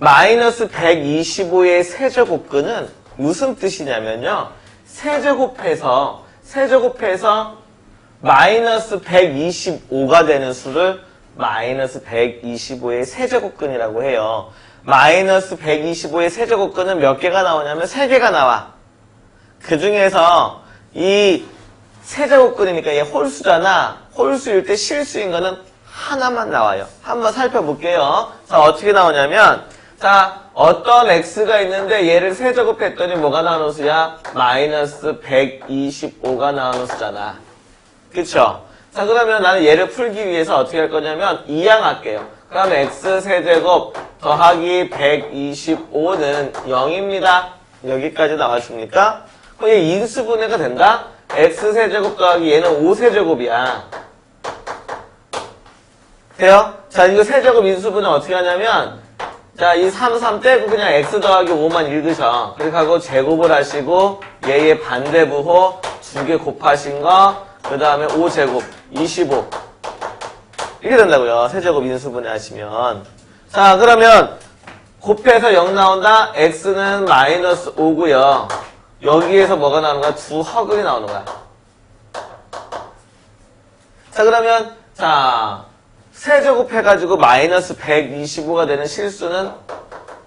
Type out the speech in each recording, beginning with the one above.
마이너스 125의 세제곱근은 무슨 뜻이냐면요. 세제곱해서, 세제곱해서 마이너스 125가 되는 수를 마이너스 125의 세제곱근이라고 해요. 마이너스 125의 세제곱근은 몇 개가 나오냐면 3개가 나와. 그 중에서 이 세제곱근이니까 얘 홀수잖아. 홀수일 때 실수인 거는 하나만 나와요. 한번 살펴볼게요. 자, 어떻게 나오냐면, 자, 어떤 x가 있는데 얘를 세제곱했더니 뭐가 수야? 마이너스 125가 나오는 수잖아. 그쵸? 자, 그러면 나는 얘를 풀기 위해서 어떻게 할 거냐면, 이항할게요. 그럼 x 세제곱 더하기 125는 0입니다. 여기까지 나와줍니까? 그럼 얘 인수분해가 된다? x 세제곱 더하기 얘는 5 세제곱이야. 돼요? 자, 이거 세제곱 인수분해 어떻게 하냐면, 자, 이 3, 3 떼고 그냥 x 더하기 5만 읽으셔. 그렇게 하고 제곱을 하시고, 얘의 반대 부호 두 개 곱하신 거, 그 다음에 5제곱, 25. 이렇게 된다고요. 세제곱 인수분해 하시면. 자, 그러면, 곱해서 0 나온다? x는 마이너스 5고요. 여기에서 뭐가 나오는 거야? 두 허근이 나오는 거야. 자, 그러면, 자, 세제곱 해가지고 마이너스 125가 되는 실수는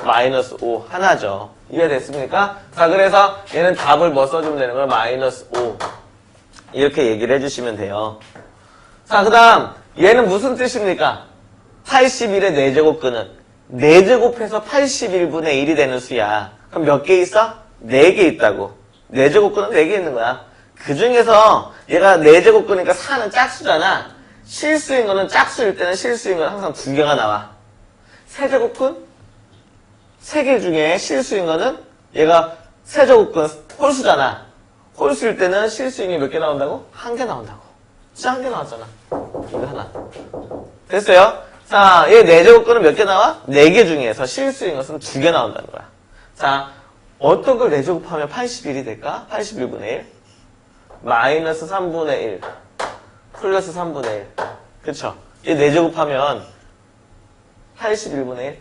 마이너스 5 하나죠. 이해됐습니까? 자, 그래서 얘는 답을 뭐 써주면 되는 거야? 마이너스 5. 이렇게 얘기를 해주시면 돼요. 자, 그 다음, 얘는 무슨 뜻입니까? 81의 4제곱근은 4제곱해서 81분의 1이 되는 수야. 그럼 몇 개 있어? 4개 있다고. 4제곱근은 4개 있는 거야. 그 중에서 얘가 4제곱근이니까 4는 짝수잖아. 실수인 거는 짝수일 때는 실수인 건 항상 두 개가 나와. 세제곱근? 세 개 중에 실수인 거는 얘가 세제곱근 홀수잖아. 홀수일 때는 실수인 게 몇 개 나온다고? 한 개 나온다고. 진짜 한 개 나왔잖아. 이거 하나. 됐어요? 자, 얘 4제곱근은 몇 개 나와? 4개 중에서 실수인 것은 두 개 나온다는 거야. 자, 어떤 걸 4제곱하면 81이 될까? 81분의 1. 마이너스 3분의 1. 플러스 3분의 1. 그쵸? 얘 4제곱하면 81분의 1.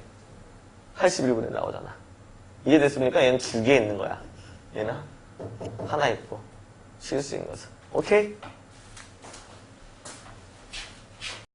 81분의 1 나오잖아. 이해됐습니까? 얘는 두 개 있는 거야. 얘는 하나 있고. 실수인 것은. 오케이?